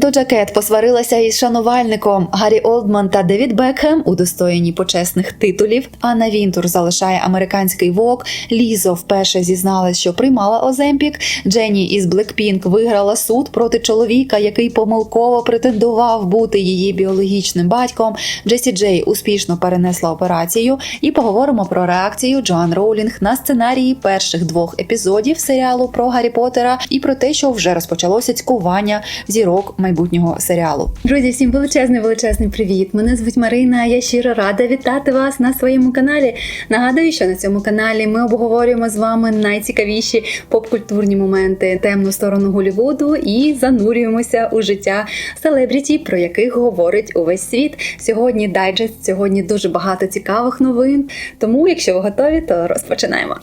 Доджа Кет посварилася із шанувальником Гаррі Олдман та Девід Бекхем удостоєні почесних титулів. Анна Вінтур залишає американський вок. Лізо вперше зізналась, що приймала Оземпік. Дженні із Блекпінк виграла суд проти чоловіка, який помилково претендував бути її біологічним батьком. Джесі Джей успішно перенесла операцію. І поговоримо про реакцію Джоан Роулінг на сценарії перших двох епізодів серіалу про Гаррі Поттера і про те, що вже розпочалося цькування зірок майбутнього серіалу. Друзі, всім величезний величезний привіт! Мене звуть Марина. Я щиро рада вітати вас на своєму каналі. Нагадую, що на цьому каналі ми обговорюємо з вами найцікавіші поп-культурні моменти, темну сторону Голівуду і занурюємося у життя селебріті, про яких говорить увесь світ. Сьогодні дайджест, сьогодні дуже багато цікавих новин. Тому, якщо ви готові, то розпочинаємо.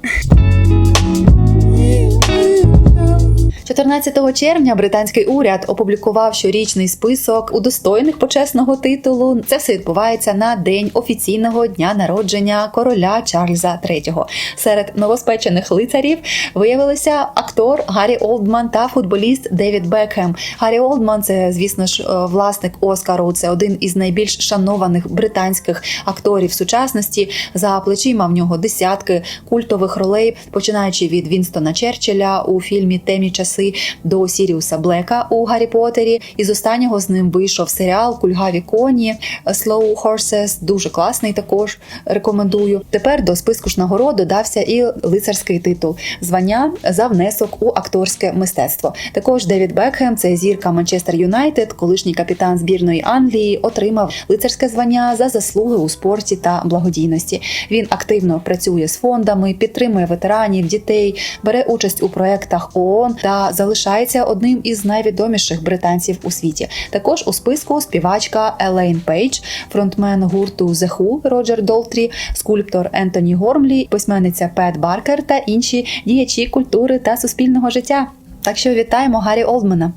14 червня британський уряд опублікував щорічний список удостоєних почесного титулу. Це все відбувається на день офіційного дня народження короля Чарльза III. Серед новоспечених лицарів виявилися актор Гаррі Олдман та футболіст Девід Бекхем. Гаррі Олдман це, звісно ж, е, власник Оскару. Це один із найбільш шанованих британських акторів сучасності. За плечима в нього десятки культових ролей, починаючи від Вінстона Черчилля у фільмі Темні часи до Сіріуса Блека у Гаррі Поттері. Із останнього з ним вийшов серіал Кульгаві коні Slow Horses. Дуже класний. Також рекомендую. Тепер до списку ж нагород додався і лицарський титул звання за внесок у акторське мистецтво. Також Девід Бекхем, це зірка Манчестер Юнайтед, колишній капітан збірної Англії, отримав лицарське звання за заслуги у спорті та благодійності. Він активно працює з фондами, підтримує ветеранів, дітей, бере участь у проектах ООН та залишається одним із найвідоміших британців у світі. Також у списку співачка Елейн Пейдж, фронтмен гурту The Who Роджер Долтрі, скульптор Ентоні Гормлі, письменниця Пет Баркер та інші діячі культури та суспільного життя. Так що вітаємо Гаррі Олдмана.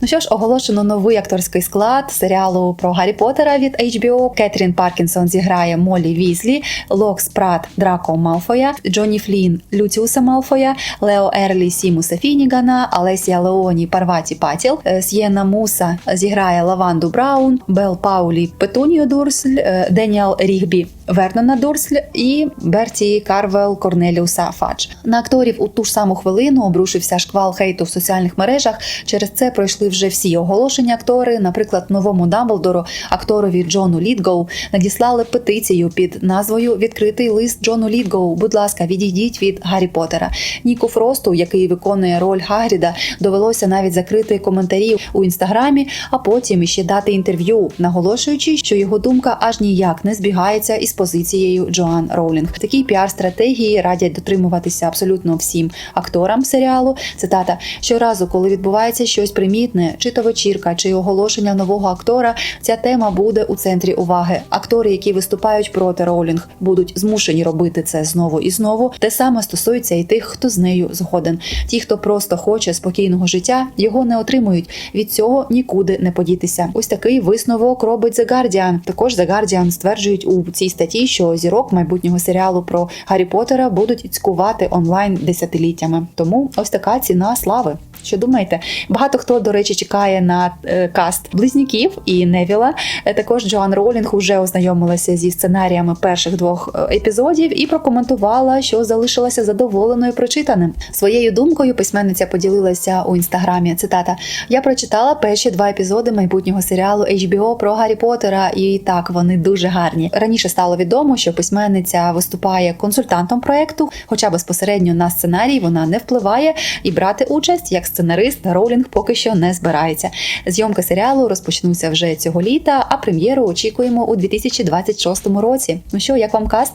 Ну що ж, оголошено новий акторський склад серіалу про Гаррі Поттера від HBO. Кетрін Паркінсон зіграє Молі Візлі, Локс Прат Драко Малфоя, Джонні Флін Люціуса Малфоя, Лео Ерлі Сімуса Фінігана, Алесія Леоні Парваті Патіл, е, С'єна Муса зіграє Лаванду Браун, Бел Паулі Петунію Дурсль, е, Деніал Рігбі Вернона Дурсль і Берті Карвел Корнеліуса Фадж. На акторів у ту ж саму хвилину обрушився шквал хейту в соціальних мережах. Через це пройшли вже всі оголошені актори. Наприклад, новому Дамблдору, акторові Джону Літгоу, надіслали петицію під назвою Відкритий лист Джону Літгоу. Будь ласка, відійдіть від Гаррі Поттера. Ніку Фросту, який виконує роль Гагріда, довелося навіть закрити коментарі у інстаграмі, а потім іще дати інтерв'ю, наголошуючи, що його думка аж ніяк не збігається із позицією Джоан Роулінг. Такій піар-стратегії радять дотримуватися абсолютно всім акторам серіалу. Цитата: щоразу, коли відбувається щось примітне, чи то вечірка, чи оголошення нового актора, ця тема буде у центрі уваги. Актори, які виступають проти Роулінг, будуть змушені робити це знову і знову. Те саме стосується і тих, хто з нею згоден. Ті, хто просто хоче спокійного життя, його не отримують. Від цього нікуди не подітися. Ось такий висновок робить The Guardian. Також The Guardian стверджують у цій статті, що зірок майбутнього серіалу про Гаррі Поттера будуть цькувати онлайн десятиліттями. Тому ось така ціна слави. Що думаєте? Багато хто, до речі, чекає на е, каст близнюків і Невіла. Е, Також Джоан Роулінг уже ознайомилася зі сценаріями перших двох е, епізодів і прокоментувала, що залишилася задоволеною прочитаним. Своєю думкою письменниця поділилася у інстаграмі. Цитата: Я прочитала перші два епізоди майбутнього серіалу HBO про Гаррі Поттера, і так вони дуже гарні. Раніше стало відомо, що письменниця виступає консультантом проекту, хоча безпосередньо на сценарій вона не впливає і брати участь як сценарист Роулінг поки що не збирається. Зйомки серіалу розпочнуться вже цього літа, а прем'єру очікуємо у 2026 році. Ну що, як вам каст?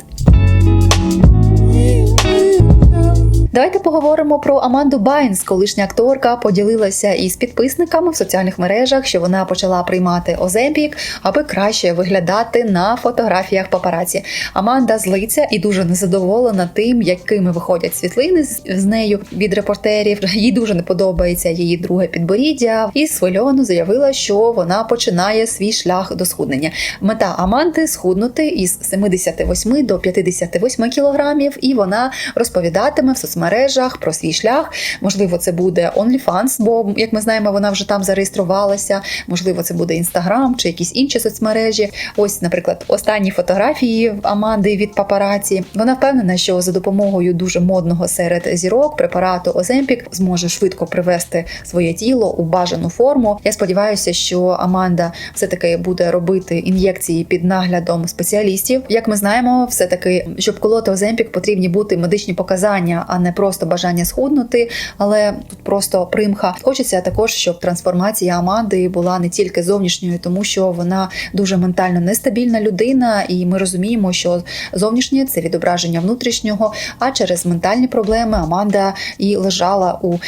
Давайте поговоримо про Аманду Байнс. Колишня акторка поділилася із підписниками в соціальних мережах, що вона почала приймати Оземпік, аби краще виглядати на фотографіях папараці. Аманда злиться і дуже незадоволена тим, якими виходять світлини з нею від репортерів. Їй дуже не подобається її друге підборіддя, і схвильовано заявила, що вона починає свій шлях до схуднення. Мета Аманди схуднути із 78 до 58 кілограмів, і вона розповідатиме в соцмережах соцмережах про свій шлях. Можливо, це буде OnlyFans, бо як ми знаємо, вона вже там зареєструвалася. Можливо, це буде Instagram чи якісь інші соцмережі. Ось, наприклад, останні фотографії Аманди від папараці. Вона впевнена, що за допомогою дуже модного серед зірок препарату Оземпік зможе швидко привести своє тіло у бажану форму. Я сподіваюся, що Аманда все таки буде робити ін'єкції під наглядом спеціалістів. Як ми знаємо, все таки, щоб колоти Оземпік, потрібні бути медичні показання, а не просто бажання схуднути. Але тут просто примха. Хочеться також, щоб трансформація Аманди була не тільки зовнішньою, тому що вона дуже ментально нестабільна людина, і ми розуміємо, що зовнішнє це відображення внутрішнього. А через ментальні проблеми Аманда і лежала у е,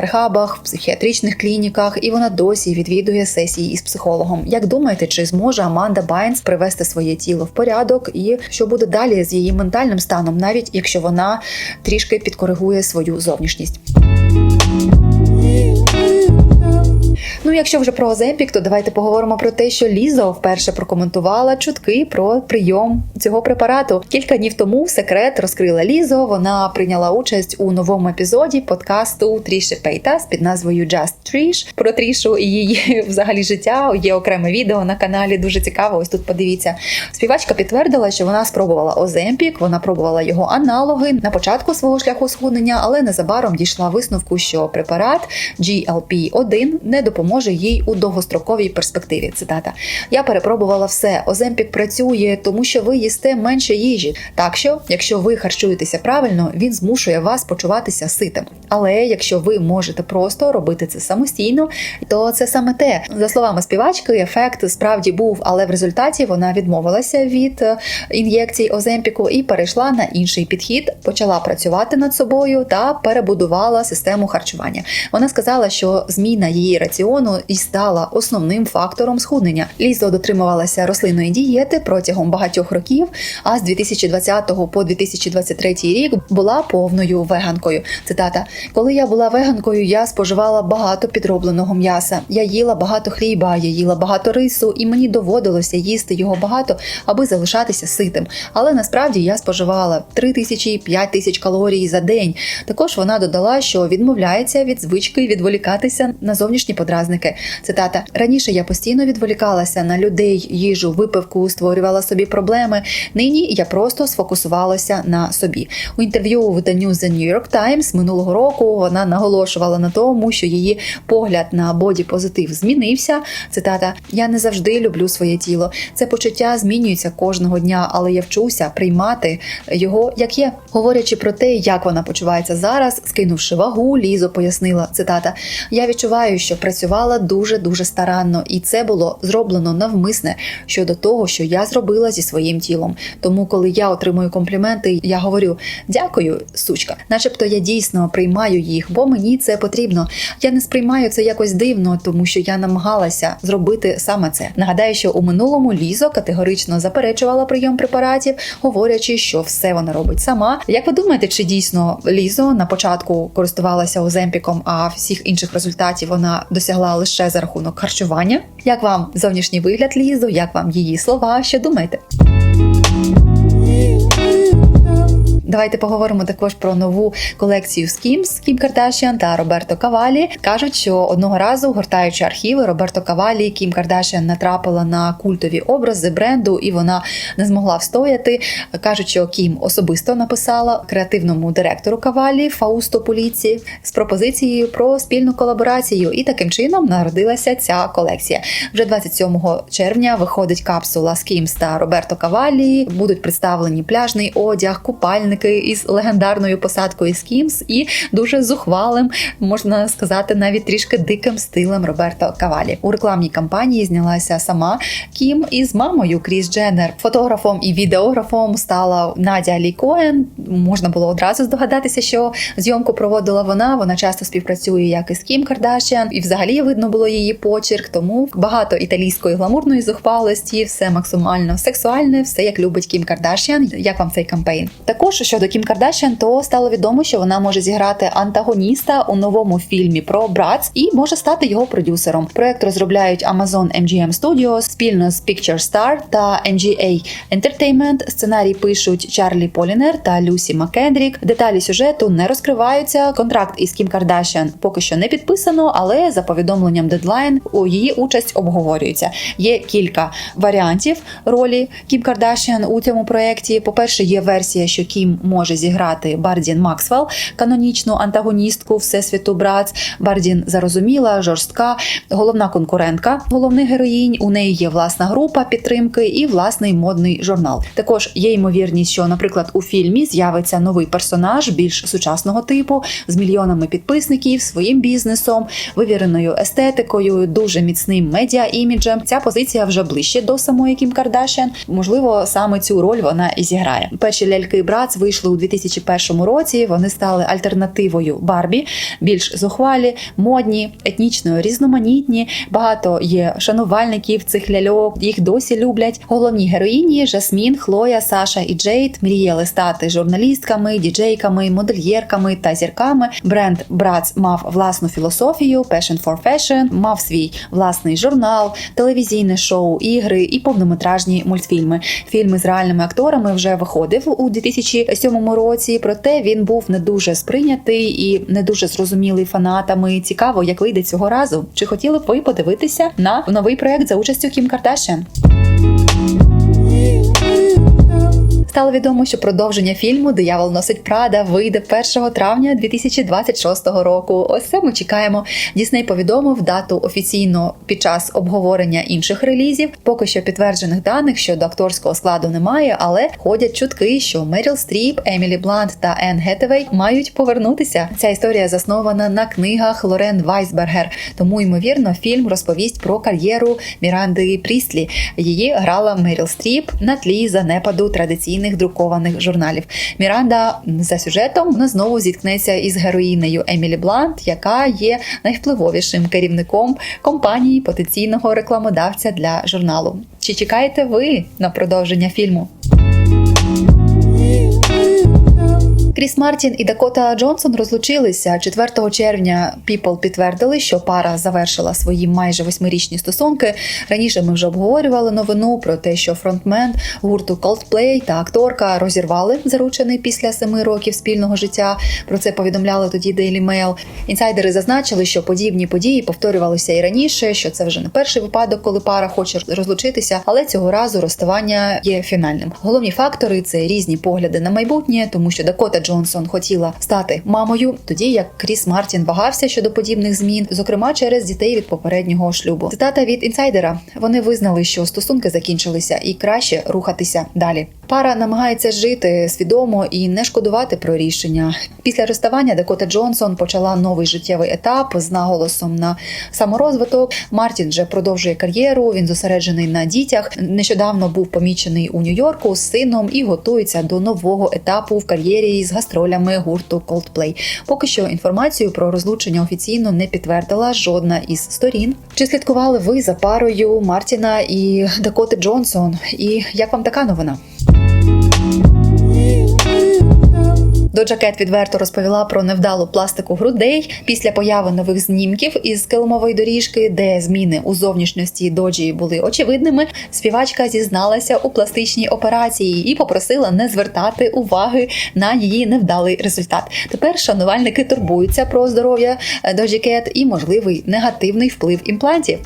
рехабах, в психіатричних клініках, і вона досі відвідує сесії із психологом. Як думаєте, чи зможе Аманда Байнс привести своє тіло в порядок, і що буде далі з її ментальним станом, навіть якщо вона трішки підкоригує свою зовнішність? Ну, якщо вже про Оземпік, то давайте поговоримо про те, що Лізо вперше прокоментувала чутки про прийом цього препарату. Кілька днів тому секрет розкрила Лізо. Вона прийняла участь у новому епізоді подкасту Тріші Пейтас під назвою Just Trish. Про Трішу і її взагалі життя. Є окреме відео на каналі. Дуже цікаво. Ось тут подивіться. Співачка підтвердила, що вона спробувала Оземпік, вона пробувала його аналоги на початку свого шляху схуднення, але незабаром дійшла висновку, що препарат GLP-1 не допоможе їй у довгостроковій перспективі. Цитата: Я перепробувала все. Оземпік працює, тому що ви їсте менше їжі. Так що, якщо ви харчуєтеся правильно, він змушує вас почуватися ситим. Але якщо ви можете просто робити це самостійно, то це саме те. За словами співачки, ефект справді був, але в результаті вона відмовилася від е, ін'єкцій Оземпіку і перейшла на інший підхід, почала працювати над собою та перебудувала систему харчування. Вона сказала, що зміна її раціону і стала основним фактором схуднення. Лізо дотримувалася рослинної дієти протягом багатьох років, а з 2020 по 2023 рік була повною веганкою. Цитата: коли я була веганкою, я споживала багато підробленого м'яса. Я їла багато хліба, я їла багато рису, і мені доводилося їсти його багато, аби залишатися ситим. Але насправді я споживала 3 тисячі 5 тисяч калорій за день. Також вона додала, що відмовляється від звички відволікатися на зовнішні подразники. Цитата: раніше я постійно відволікалася на людей, їжу, випивку, створювала собі проблеми. Нині я просто сфокусувалася на собі. У інтерв'ю виданню The New York Times минулого року вона наголошувала на тому, що її погляд на боді позитив змінився. Цитата: Я не завжди люблю своє тіло. Це почуття змінюється кожного дня, але я вчуся приймати його як є. Говорячи про те, як вона почувається зараз, скинувши вагу, лізо пояснила цитата: Я відчуваю, що працювала дуже дуже старанно, і це було зроблено навмисне щодо того, що я зробила зі своїм тілом. Тому, коли я отримую компліменти, я говорю дякую, сучка, начебто я дійсно приймаю їх, бо мені це потрібно. Я не сприймаю це якось дивно, тому що я намагалася зробити саме це. Нагадаю, що у минулому лізо категорично заперечувала прийом препаратів, говорячи, що все вона робить сама. Як ви думаєте, чи дійсно лізо на початку користувалася оземпіком, а всіх інших результатів вона досягла лише за рахунок харчування? Як вам зовнішній вигляд Лізу, Як вам її слова? Що думаєте? Давайте поговоримо також про нову колекцію Skims Кім Кардашіан та Роберто Кавалі. Кажуть, що одного разу, гортаючи архіви, Роберто Кавалі Кім Кардашіан натрапила на культові образи бренду, і вона не змогла встояти. Кажуть, що Кім особисто написала креативному директору Кавалі Фаусто Поліці з пропозицією про спільну колаборацію, і таким чином народилася ця колекція. Вже 27 червня виходить капсула Skims та Роберто Кавалі. Будуть представлені пляжний одяг, купальник із легендарною посадкою Скімс і дуже зухвалим, можна сказати, навіть трішки диким стилем Роберто Кавалі. У рекламній кампанії знялася сама Кім із мамою Кріс Дженнер. Фотографом і відеографом стала Надя Лі. Можна було одразу здогадатися, що зйомку проводила вона. Вона часто співпрацює як із Кім Кардашіан, і взагалі видно було її почерк. Тому багато італійської гламурної зухвалості, все максимально сексуальне, все як любить Кім Кардашіан. Як вам цей кампейн? Також щодо Кім Кардашян, то стало відомо, що вона може зіграти антагоніста у новому фільмі про Братс і може стати його продюсером. Проект розробляють Amazon MGM Studios спільно з Picture Star та NGA Entertainment. Сценарій пишуть Чарлі Полінер та Люсі Маккендрік. Деталі сюжету не розкриваються. Контракт із Кім Кардашян поки що не підписано, але за повідомленням Deadline у її участь обговорюється. Є кілька варіантів ролі Кім Кардашян у цьому проєкті. По-перше, є версія, що Кім може зіграти Бардін Максвелл, канонічну антагоністку Всесвіту Братс. Бардін зарозуміла, жорстка, головна конкурентка головних героїнь. У неї є власна група підтримки і власний модний журнал. Також є ймовірність, що, наприклад, у фільмі з'явиться новий персонаж більш сучасного типу з мільйонами підписників, своїм бізнесом, вивіреною естетикою, дуже міцним медіа іміджем. Ця позиція вже ближче до самої Кім Кардашян. Можливо, саме цю роль вона і зіграє. Перші ляльки Братс вийшли у 2001 році. Вони стали альтернативою Барбі, більш зухвалі, модні, етнічно різноманітні. Багато є шанувальників цих ляльок. Їх досі люблять. Головні героїні Жасмін, Хлоя, Саша і Джейд мріяли стати журналістками, діджейками, модельєрками та зірками. Бренд Братс мав власну філософію, Passion for Fashion, мав свій власний журнал, телевізійне шоу, ігри і повнометражні мультфільми. Фільми з реальними акторами вже виходив у 2007 році. Проте він був не дуже сприйнятий і не дуже зрозумілий фанатами. Цікаво, як вийде цього разу. Чи хотіли б ви подивитися на новий проект за участю Кім Кардашян? Стало відомо, що продовження фільму Диявол носить Прада вийде 1 травня 2026 року. Ось це ми чекаємо. Дісней повідомив дату офіційно під час обговорення інших релізів. Поки що підтверджених даних щодо акторського складу немає, але ходять чутки, що Меріл Стріп, Емілі Блант та Енн Гетевей мають повернутися. Ця історія заснована на книгах Лорен Вайсбергер. Тому ймовірно, фільм розповість про кар'єру Міранди Прістлі. Її грала Меріл Стріп на тлі занепаду традиційних друкованих журналів. Міранда за сюжетом вона знову зіткнеться із героїнею Емілі Блант, яка є найвпливовішим керівником компанії потенційного рекламодавця для журналу. Чи чекаєте ви на продовження фільму? Кріс Мартін і Дакота Джонсон розлучилися 4 червня. People підтвердили, що пара завершила свої майже восьмирічні стосунки. Раніше ми вже обговорювали новину про те, що фронтмен гурту Coldplay та акторка розірвали заручений після семи років спільного життя. Про це повідомляли тоді Daily Mail. Інсайдери зазначили, що подібні події повторювалися і раніше, що це вже не перший випадок, коли пара хоче розлучитися, але цього разу розставання є фінальним. Головні фактори це різні погляди на майбутнє, тому що Дакота Джонсон хотіла стати мамою, тоді як Кріс Мартін вагався щодо подібних змін, зокрема через дітей від попереднього шлюбу. Цитата від інсайдера: вони визнали, що стосунки закінчилися, і краще рухатися далі. Пара намагається жити свідомо і не шкодувати про рішення. Після розставання Дакота Джонсон почала новий життєвий етап з наголосом на саморозвиток. Мартін вже продовжує кар'єру. Він зосереджений на дітях. Нещодавно був помічений у Нью-Йорку з сином і готується до нового етапу в кар'єрі з гастролями гурту Coldplay. Поки що інформацію про розлучення офіційно не підтвердила жодна із сторін. Чи слідкували ви за парою Мартіна і Дакоти Джонсон? І як вам така новина? Доджа Кет відверто розповіла про невдалу пластику грудей після появи нових знімків із килимової доріжки, де зміни у зовнішності доджі були очевидними. Співачка зізналася у пластичній операції і попросила не звертати уваги на її невдалий результат. Тепер шанувальники турбуються про здоров'я Доджі Кет і можливий негативний вплив імплантів.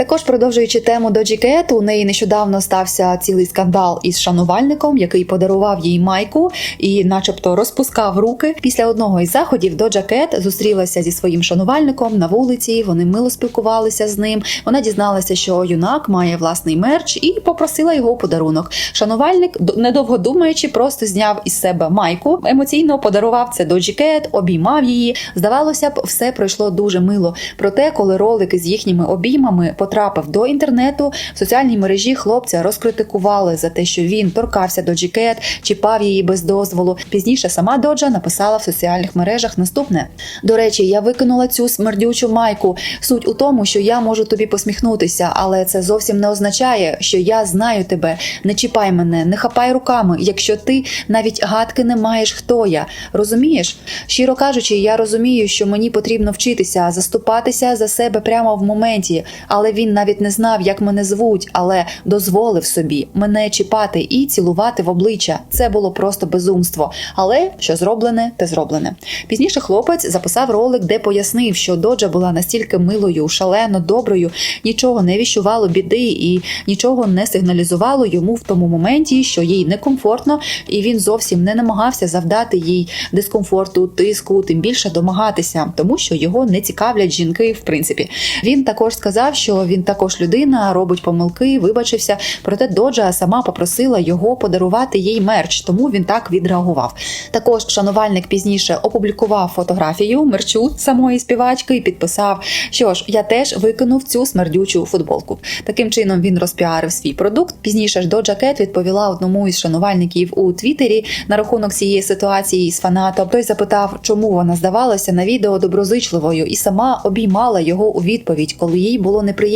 Також продовжуючи тему Доджі Кет, у неї нещодавно стався цілий скандал із шанувальником, який подарував їй майку і, начебто, розпускав руки. Після одного із заходів Доджа Кет зустрілася зі своїм шанувальником на вулиці. Вони мило спілкувалися з ним. Вона дізналася, що юнак має власний мерч, і попросила його подарунок. Шанувальник, недовго думаючи, просто зняв із себе майку. Емоційно подарував це Доджі Кет, обіймав її. Здавалося б, все пройшло дуже мило. Проте, коли ролик з їхніми обіймами потрапив до інтернету. В соціальній мережі хлопця розкритикували за те, що він торкався до Джікет, чіпав її без дозволу. Пізніше сама Доджа написала в соціальних мережах наступне: до речі, я викинула цю смердючу майку. Суть у тому, що я можу тобі посміхнутися, але це зовсім не означає, що я знаю тебе. Не чіпай мене, не хапай руками, якщо ти навіть гадки не маєш, хто я. Розумієш? Щиро кажучи, я розумію, що мені потрібно вчитися, заступатися за себе прямо в моменті, але він навіть не знав, як мене звуть, але дозволив собі мене чіпати і цілувати в обличчя. Це було просто безумство. Але що зроблене, те зроблене. Пізніше хлопець записав ролик, де пояснив, що доджа була настільки милою, шалено доброю, нічого не віщувало біди і нічого не сигналізувало йому в тому моменті, що їй некомфортно, і він зовсім не намагався завдати їй дискомфорту, тиску, тим більше домагатися, тому що його не цікавлять жінки. В принципі, він також сказав, що він також людина, робить помилки, вибачився. Проте доджа сама попросила його подарувати їй мерч, тому він так відреагував. Також шанувальник пізніше опублікував фотографію мерчу самої співачки і підписав, що ж я теж викинув цю смердючу футболку. Таким чином він розпіарив свій продукт. Пізніше ж Доджа Кет відповіла одному із шанувальників у Твіттері на рахунок цієї ситуації з фанатом. Той запитав, чому вона здавалася на відео доброзичливою, і сама обіймала його у відповідь, коли їй було неприємно.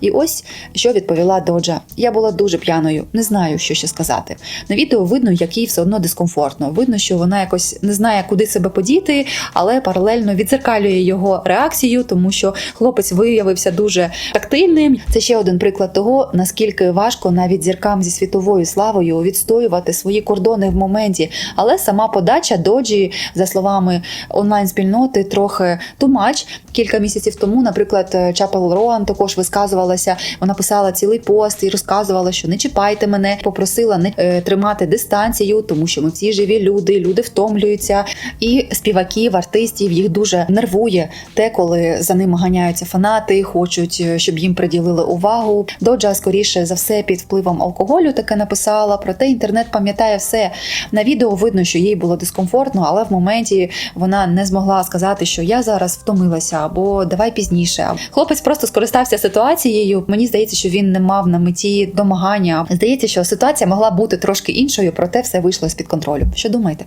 І ось що відповіла Доджа: я була дуже п'яною, не знаю, що ще сказати. На відео видно, як їй все одно дискомфортно. Видно, що вона якось не знає, куди себе подіти, але паралельно відзеркалює його реакцію, тому що хлопець виявився дуже тактильним. Це ще один приклад того, наскільки важко навіть зіркам зі світовою славою відстоювати свої кордони в моменті. Але сама подача доджі, за словами онлайн-спільноти, трохи тумач. Кілька місяців тому, наприклад, Чапел Роан також висказувалася. Вона писала цілий пост і розказувала, що не чіпайте мене, попросила не е, тримати дистанцію, тому що ми всі живі люди, люди втомлюються. І співаків, артистів їх дуже нервує те, коли за ними ганяються фанати, хочуть, е, щоб їм приділили увагу. Доджа скоріше за все під впливом алкоголю таке написала. Проте інтернет пам'ятає все. На відео видно, що їй було дискомфортно, але в моменті вона не змогла сказати, що я зараз втомилася або давай пізніше. Хлопець просто скористався ситуацією. Мені здається, що він не мав на меті домагання. Здається, що ситуація могла бути трошки іншою, проте все вийшло з під контролю. Що думаєте?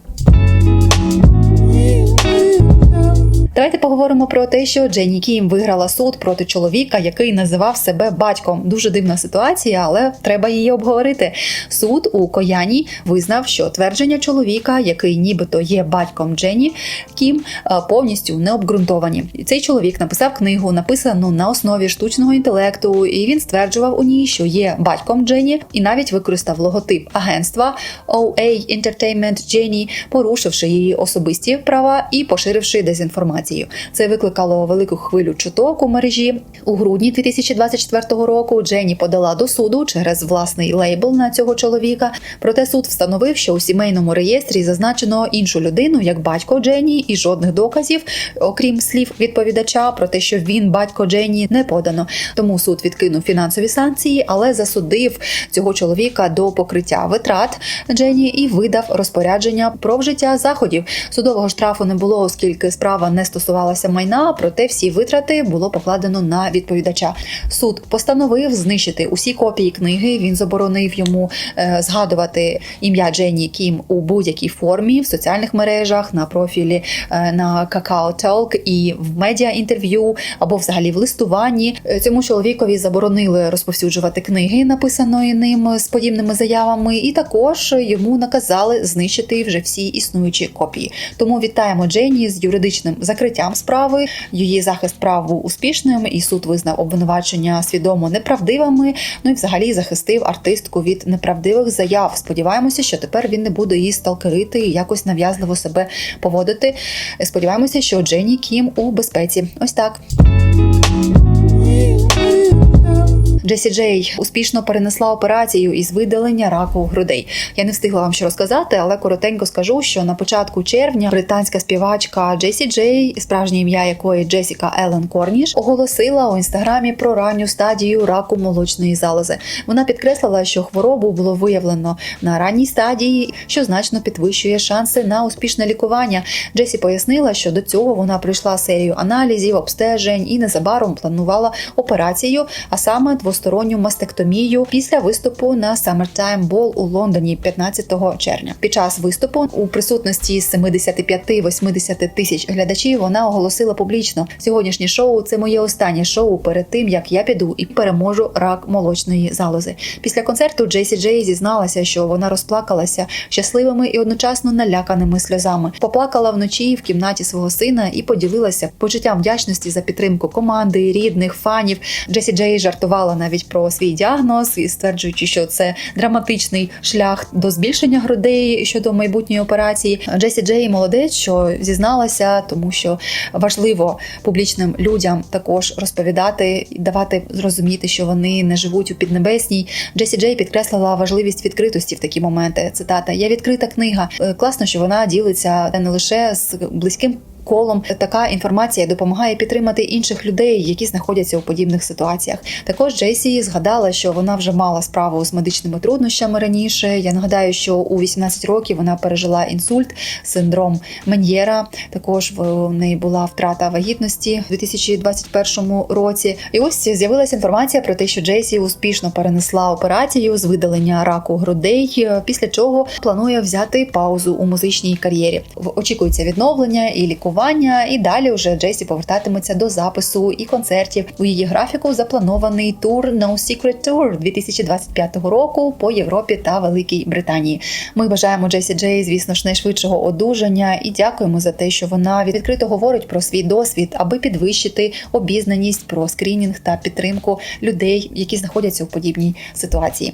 Давайте поговоримо про те, що Дженні Кім виграла суд проти чоловіка, який називав себе батьком. Дуже дивна ситуація, але треба її обговорити. Суд у Кояні визнав, що твердження чоловіка, який нібито є батьком Дженні Кім, е, повністю не обґрунтовані. Цей чоловік написав книгу, написану на основі штучного інтелекту, і він стверджував у ній, що є батьком Дженні, і навіть використав логотип агентства OA Entertainment Jenny, порушивши її особисті права і поширивши дезінформацію. Це викликало велику хвилю чуток у мережі. У грудні 2024 року Дженні подала до суду через власний лейбл на цього чоловіка. Проте суд встановив, що у сімейному реєстрі зазначено іншу людину як батько Дженні, і жодних доказів, окрім слів відповідача, про те, що він батько Дженні, не подано. Тому суд відкинув фінансові санкції, але засудив цього чоловіка до покриття витрат Дженні і видав розпорядження про вжиття заходів. Судового штрафу не було, оскільки справа не стосувалася майна, проте всі витрати було покладено на відповідача. Суд постановив знищити усі копії книги. Він заборонив йому е, згадувати ім'я Дженні Кім у будь-якій формі в соціальних мережах, на профілі е, на Kakao Talk і в медіа інтерв'ю або взагалі в листуванні. Е, Цьому чоловікові заборонили розповсюджувати книги, написаної ним з подібними заявами, і також йому наказали знищити вже всі існуючі копії. Тому вітаємо Дженні з юридичним закриттям справи. Її захист прав був успішним, і суд визнав обвинувачення свідомо неправдивими. Ну і взагалі захистив артистку від неправдивих заяв. Сподіваємося, що тепер він не буде її сталкерити і якось нав'язливо себе поводити. Сподіваємося, що Дженні Кім у безпеці. Ось так. Джесі Джей успішно перенесла операцію із видалення раку грудей. Я не встигла вам що розказати, але коротенько скажу, що на початку червня британська співачка Джесі Джей, справжнє ім'я якої Джесіка Елен Корніш, оголосила у інстаграмі про ранню стадію раку молочної залози. Вона підкреслила, що хворобу було виявлено на ранній стадії, що значно підвищує шанси на успішне лікування. Джесі пояснила, що до цього вона пройшла серію аналізів, обстежень і незабаром планувала операцію, а саме двосторонню мастектомію після виступу на Summertime Ball у Лондоні 15 червня. Під час виступу у присутності 75-80 тисяч глядачів вона оголосила публічно: сьогоднішнє шоу це моє останнє шоу перед тим, як я піду і переможу рак молочної залози. Після концерту Джейсі Джей зізналася, що вона розплакалася щасливими і одночасно наляканими сльозами. Поплакала вночі в кімнаті свого сина і поділилася почуттям вдячності за підтримку команди, рідних, фанів. Джесі Джей жартувала навіть про свій діагноз і стверджуючи, що це драматичний шлях до збільшення грудей щодо майбутньої операції. Джесі Джей молодець, що зізналася, тому що важливо публічним людям також розповідати і давати зрозуміти, що вони не живуть у піднебесній. Джесі Джей підкреслила важливість відкритості в такі моменти. Цитата: Я відкрита книга. Е, Класно, що вона ділиться не лише з близьким. Колом така інформація допомагає підтримати інших людей, які знаходяться у подібних ситуаціях. Також Джейсі згадала, що вона вже мала справу з медичними труднощами раніше. Я нагадаю, що у 18 років вона пережила інсульт, синдром Мен'єра. Також в неї була втрата вагітності у 2021 році. І ось з'явилася інформація про те, що Джейсі успішно перенесла операцію з видалення раку грудей, після чого планує взяти паузу у музичній кар'єрі. Очікується відновлення і лікування, і далі вже Джейсі повертатиметься до запису і концертів. У її графіку запланований тур No Secret Tour 2025 року по Європі та Великій Британії. Ми бажаємо Джесі Джей, звісно ж, найшвидшого одужання і дякуємо за те, що вона відкрито говорить про свій досвід, аби підвищити обізнаність про скринінг та підтримку людей, які знаходяться у подібній ситуації.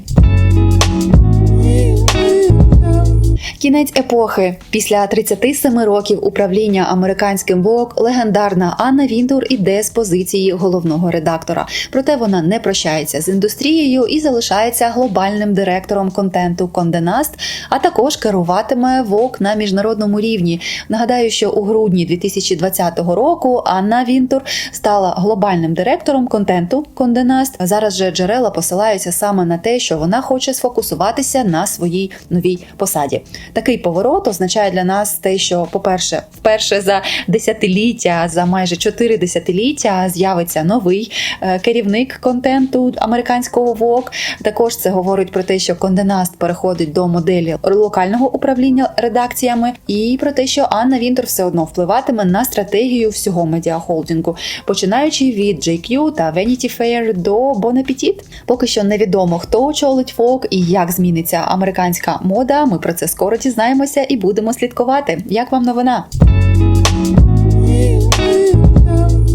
Кінець епохи після 37 років управління американським Vogue легендарна Анна Віндур іде з позиції головного редактора. Проте вона не прощається з індустрією і залишається глобальним директором контенту Nast, а також керуватиме Vogue на міжнародному рівні. Нагадаю, що у грудні 2020 року Анна Вінтур стала глобальним директором контенту Nast. Зараз же джерела посилаються саме на те, що вона хоче сфокусуватися на своїй новій посаді. Такий поворот означає для нас те, що, по-перше, вперше за десятиліття, за майже чотири десятиліття з'явиться новий е, керівник контенту американського Vogue. Також це говорить про те, що Nast переходить до моделі локального управління редакціями, і про те, що Анна Вінтер все одно впливатиме на стратегію всього медіахолдингу, починаючи від JQ та Vanity Fair до Bon Appetit. Поки що невідомо, хто очолить Vogue і як зміниться американська мода. Ми про це скоро дізнаємося і будемо слідкувати. Як вам новина?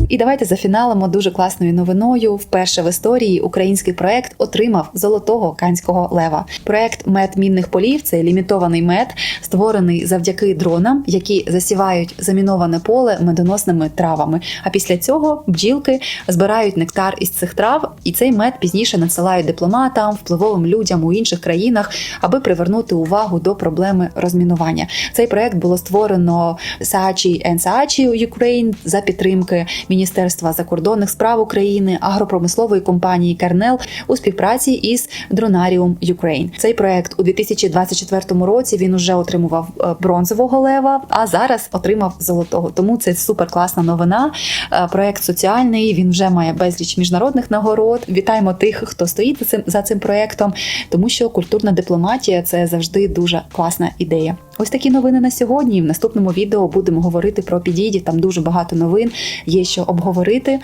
І давайте зафіналимо дуже класною новиною. Вперше в історії український проект отримав золотого канського лева. Проект мед мінних полів це лімітований мед, створений завдяки дронам, які засівають заміноване поле медоносними травами. А після цього бджілки збирають нектар із цих трав, і цей мед пізніше надсилають дипломатам, впливовим людям у інших країнах, аби привернути увагу до проблеми розмінування. Цей проект було створено and Saatchi Ukraine за підтримки закордонних справ України, агропромислової компанії Кернел у співпраці із Dronarium Ukraine. Цей проект у 2024 році він уже отримував е, бронзового лева, а зараз отримав золотого. Тому це супер класна новина. Е, Проект соціальний. Він вже має безліч міжнародних нагород. Вітаємо тих, хто стоїть за цим за цим проектом, тому що культурна дипломатія це завжди дуже класна ідея. Ось такі новини на сьогодні. В наступному відео будемо говорити про підійді. Там дуже багато новин є що обговорити.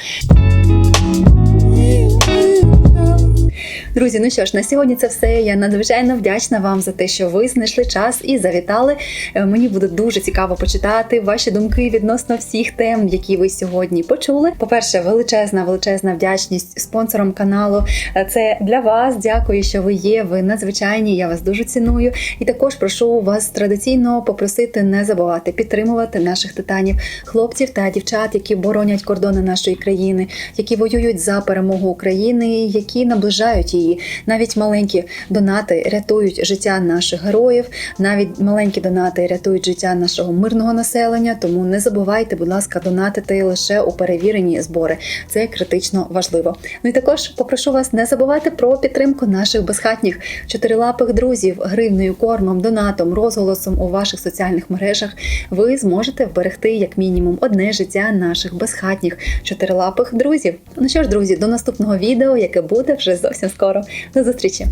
Друзі, ну що ж, на сьогодні це все. Я надзвичайно вдячна вам за те, що ви знайшли час і завітали. Е, Мені буде дуже цікаво почитати ваші думки відносно всіх тем, які ви сьогодні почули. По-перше, величезна, величезна вдячність спонсорам каналу. Е, Це для вас. Дякую, що ви є. Ви надзвичайні. Я вас дуже ціную. І також прошу вас традиційно попросити не забувати підтримувати наших титанів, хлопців та дівчат, які боронять кордони нашої країни, які воюють за перемогу України, які наближають її. Навіть маленькі донати рятують життя наших героїв, навіть маленькі донати рятують життя нашого мирного населення. Тому не забувайте, будь ласка, донатити лише у перевірені збори. Це критично важливо. Ну і також попрошу вас не забувати про підтримку наших безхатніх чотирилапих друзів гривнею, кормом, донатом, розголосом у ваших соціальних мережах. Ви зможете вберегти як мінімум одне життя наших безхатніх чотирилапих друзів. Ну що ж, друзі, до наступного відео, яке буде вже зовсім скоро. До зустрічі.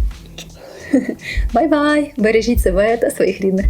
Бай-бай! Бережіть себе та своїх рідних.